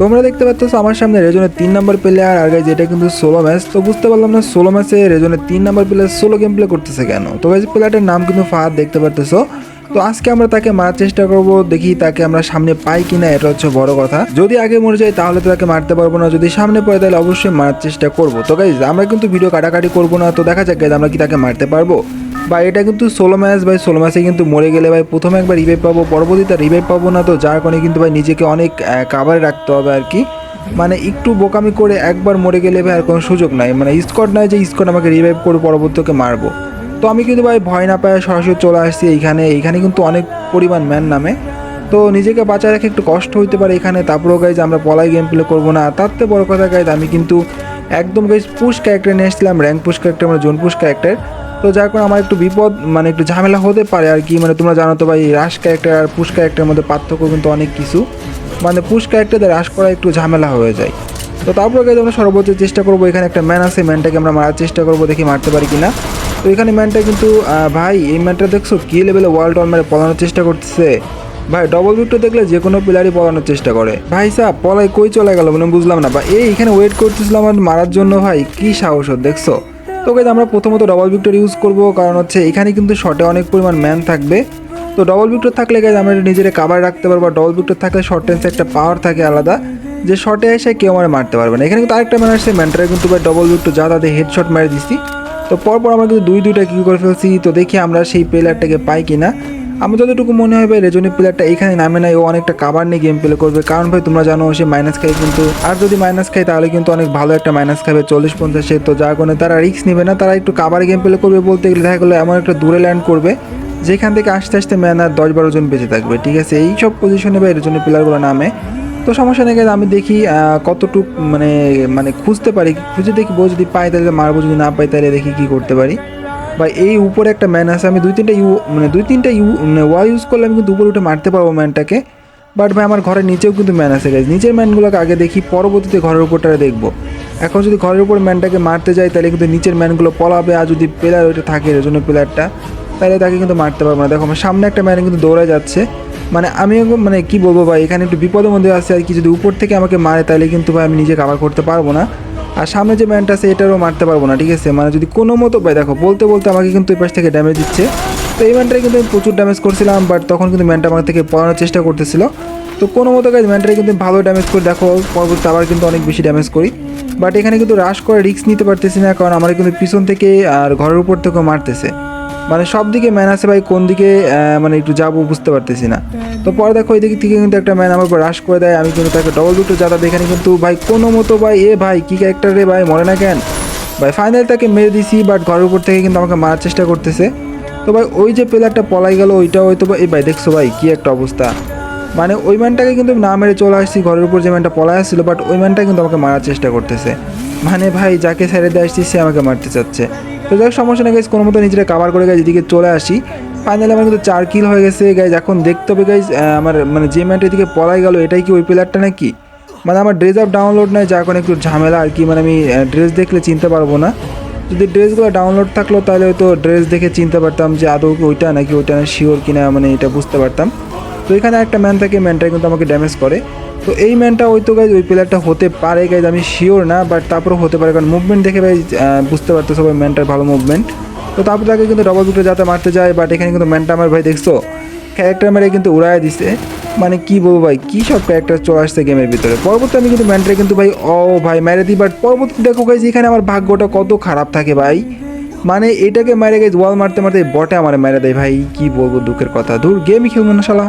তোমরা দেখতে পাচ্ছ, আমার সামনে রেজনের তিন নম্বর প্লেয়ার আর গাইজ এটা কিন্তু সোলো ম্যাচ তো বুঝতে পারলাম না সোলো ম্যাচে রেজনের তিন নম্বর প্লেয়ার সোলো গেম প্লে করতেছে কেন? তো গাইজ প্লেয়ারটার নাম কিন্তু ফাহাদ দেখতে পারতেছো। তো আজকে আমরা তাকে মারার চেষ্টা করব, দেখি তাকে আমরা সামনে পাই কিনা, এটা হচ্ছে বড় কথা। যদি আগে মরে যাই, তাহলে তো তাকে মারতে পারব না। যদি সামনে পড়ে, তাহলে অবশ্যই মারার চেষ্টা করব। তো গাইজ আমরা কিন্তু ভিডিও কাটাকাটি করব না, তো দেখা যাক গাইজ আমরা কি তাকে মারতে পারব। বা এটা কিন্তু ষোলো ম্যাচ ভাই ষোলো ম্যাচে কিন্তু মরে গেলে ভাই প্রথমে একবার রিভাইভ পাবো, পরবর্তীতে রিভাইভ পাবো না তো, যার কারণে কিন্তু ভাই নিজেকে অনেক কাভারে রাখতে হবে আর কি। মানে একটু বোকামি করে একবার মরে গেলে ভাই আর কোনো সুযোগ নাই। মানে স্কট নাই যে স্কট আমাকে রিভাইভ করে পরবর্তীকে মারবো। তো আমি কিন্তু ভাই ভয় না পায় সরাসরি চলে আসছি এইখানে। এইখানে কিন্তু অনেক পরিমাণ ম্যান নামে। তো নিজেকে বাঁচায় রাখে একটু কষ্ট হইতে পারে এখানে। তারপরেও গাইজ আমরা পলাই গেম প্লে করব না। তার থেকে বড় কথা গাইজ আমি কিন্তু একদম গাইজ পুশ ক্যারেক্টার নিয়ে এসেছিলাম র্যাঙ্ক পুশ ক্যারেক্টার মানে জোন পুশ ক্যারেক্টার তো যার কারণে আমার একটু বিপদ মানে একটু ঝামেলা হতে পারে আর কি। মানে তোমরা জানো তো ভাই রাশ ক্যারেক্টার আর পুশ ক্যারেক্টারের মধ্যে পার্থক্য কিন্তু অনেক কিছু। মানে পুশ ক্যারেক্টারদের রাশ করা একটু ঝামেলা হয়ে যায়। তো তারপরে গাইজ আমরা সর্বোচ্চ চেষ্টা করব, এখানে একটা ম্যান আছে ম্যানটাকে আমরা মারার চেষ্টা করব, দেখি মারতে পারি কিনা। তো এখানে ম্যানটা কিন্তু ভাই, এই ম্যানটা দেখছ কি লেভেলে ওয়ার্ল্ড ওয়ার মেরে পলানোর চেষ্টা করতেছে? ভাই ডবল বিকটা দেখলে যে কোনো প্লেয়ারই পলানোর চেষ্টা করে। ভাই সাহ পলাই কই চলে গেল? মানে বুঝলাম না। বা এই এখানে ওয়েট করতেছিলাম আমার মারার জন্য, ভাই, কি সাহস দেখছ? তো গাইজ আমরা প্রথমত ডবল ভিক্টর ইউজ করব, কারণ হচ্ছে এখানে কিন্তু শর্টে অনেক পরিমাণ ম্যান থাকবে। তো ডবল ভিক্টর থাকলে গাইজ আমরা নিজের কাবার রাখতে পারব ডবল ভিক্টর থাকলে শর্ট টেন্সে একটা পাওয়ার থাকে আলাদা, যে শর্টে এসে কেউ আমার মারতে পারবে না। এখানে কিন্তু আরেকটা ম্যান আসছে ম্যানটারে কিন্তু ডবল ভিক্টর যা তাদের হেডশট মারে দিচ্ছি তো পরপর আমরা কিন্তু দুই, দুইটা কি করে ফেলছি, তো দেখি আমরা সেই প্লেয়ারটাকে পাই কিনা। আমার যতটুকু মনে হয় ভাই রেজনি প্লেয়ারটা এখানে নামে নাই, ও অনেকটা কাবার নিয়ে গেম প্লে করবে। কারণ ভাই, তোমরা জানো, সে মাইনাস খাই কিন্তু। আর যদি মাইনাস খায়, তাহলে কিন্তু অনেক ভালো একটা মাইনাস খাবে, চল্লিশ পঞ্চাশে তো যার কারণে তারা রিস্ক নেবে না, তারা একটু কাবার গেম প্লে করবে বলতে গেলে দেখা গেলো এমন একটা দূরে ল্যান্ড করবে, যেখান থেকে আস্তে আস্তে ম্যান আর দশ বারো জন বেঁচে থাকবে, ঠিক আছে? এই সব পজিশনে ভাই রেজনি প্লেয়ারগুলো নামে। তো সমস্যা নেই আমি দেখি কতটুক মানে মানে খুঁজতে পারি, খুঁজে দেখি দেখব যদি পাই তাহলে মারবো, যদি না পাই তাহলে দেখি কি করতে পারি। বা এই উপরে একটা ম্যান আছে, আমি দুই তিনটা ইউ মানে দুই তিনটা ইউ মানে ওয়াল ইউজ করলে আমি কিন্তু উপরে উঠে মারতে পারব ম্যানটাকে বাট ভাই, আমার ঘরের নিচেও কিন্তু ম্যান আছে গাইজ নিচের ম্যানগুলোকে আগে দেখি, পরবর্তীতে ঘরের উপরটা দেখব। এখন যদি ঘরের উপর ম্যানটাকে মারতে যাই, তাহলে কিন্তু নিচের ম্যানগুলো পলাবে, আর যদি প্লেয়ার ওইটা থাকে, এর জন্য প্লেয়ারটা তাহলে তাকে কিন্তু মারতে পারব না। দেখো, আমার সামনে একটা ম্যান কিন্তু দৌড়ে যাচ্ছে। মানে আমি মানে কি বলব ভাই, এখানে একটু বিপদের মধ্যে আছে, আর কি যদি উপর থেকে আমাকে মারে, তাহলে কিন্তু ভাই আমি নিজে কাভার করতে পারব না। আর সামনে যে ম্যানটা আছে, এটারও মারতে পারব না, ঠিক আছে? মানে যদি কোনো মতো ভাই দেখো, বলতে বলতে আমাকে কিন্তু এই পাশ থেকে ড্যামেজ দিচ্ছে। তো এই ম্যানটায় কিন্তু আমি প্রচুর ড্যামেজ করছিলাম বাট তখন কিন্তু ম্যানটা আমার থেকে পড়ানোর চেষ্টা করতেছিল। তো কোনো মতো কাজ ম্যানটাকে কিন্তু ভালো ড্যামেজ করে। দেখো পরবর্তী আবার কিন্তু অনেক বেশি ড্যামেজ করি। বাট এখানে কিন্তু রাশ করে রিস্ক নিতে পারতেছি না, কারণ আমার কিন্তু পিছন থেকে আর ঘরের উপর থেকেও মারতেছে। মানে সব দিকে ম্যান আছে ভাই, কোন দিকে মানে একটু যাব বুঝতে পারতেছি না। তো পরে দেখো ওই দিক থেকে কিন্তু একটা ম্যান আমার উপর রাশ করে দেয়, আমি কিন্তু তাকে ডবল দুটো যাতা এখানে কিন্তু ভাই কোনো মতো ভাই, এ ভাই, কি ক্যারেক্টার রে ভাই, মরে না কেন? ভাই ফাইনাল তাকে মেরে দিছি বাট ঘরের উপর থেকে কিন্তু আমাকে মারার চেষ্টা করতেছে। তো ভাই ওই যে প্লেয়ারটা পলাই গেল, ওইটা হয়তো এই ভাই দেখছ ভাই, কী একটা অবস্থা। মানে ওই ম্যানটাকে কিন্তু না মেরে চলে আসছি, ঘরের উপর যে ম্যানটা পলাই আসছিল বাট ওই ম্যানটা কিন্তু আমাকে মারার চেষ্টা করতেছে। মানে ভাই যাকে ছেড়ে দিয়ে আসছি, সে আমাকে মারতে চাচ্ছে। তো যাই সমস্যা নেই গাইজ কোনো মতো নিজেরা কাভার করে গাইজ এদিকে চলে আসি। ফাইনালি আমার কিন্তু চার কিল হয়ে গেছে গাইজ এখন দেখতে হবে গাইজ আমার মানে যে ম্যানটা এদিকে পলাই গেল, এটাই কি ওই প্লেয়ারটা নাকি? মানে আমার ড্রেস আপ ডাউনলোড নয় যার এখন একটু ঝামেলা আর কি মানে আমি ড্রেস দেখলে চিনতে পারব না। যদি ড্রেসগুলো ডাউনলোড থাকল তাহলে হয়তো ড্রেস দেখে চিনতে পারতাম যে আদৌ ওইটা নাকি ওইটা শিওর কিনা মানে এটা বুঝতে পারতাম। তো এখানে একটা ম্যান থাকে ম্যানটা কিন্তু আমাকে ড্যামেজ করে। তো এই ম্যানটা ওই তো গাইজ ওই প্লেয়ারটা হতে পারে গাইজ আমি শিওর না বাট তারপরে হতে পারে। কারণ মুভমেন্ট দেখে ভাই বুঝতে পারতো সবাই ম্যানটার ভালো মুভমেন্ট তো তারপর তাকে কিন্তু ডবল দুটো যাতে মারতে যায় বাট এখানে কিন্তু ম্যানটা আমার ভাই, দেখছ? ক্যারেক্টার মেরে কিন্তু উড়ায় দিছে। মানে কি বলব ভাই, কি সব ক্যারেক্টার চলে আসছে গেমের ভিতরে। পরবর্তী আমি কিন্তু ম্যানটারে কিন্তু ভাই, ও ভাই, মেরে দিই। বাট পরবর্তী দেখো গাইজ এখানে আমার ভাগ্যটা কত খারাপ থাকে ভাই। মানে এটাকে মেরে গেছে ওয়াল মারতে মারতে বটে আমার মেরে দেয় ভাই। কি বলব দুঃখের কথা। দূর গেমই খেলব না শালা।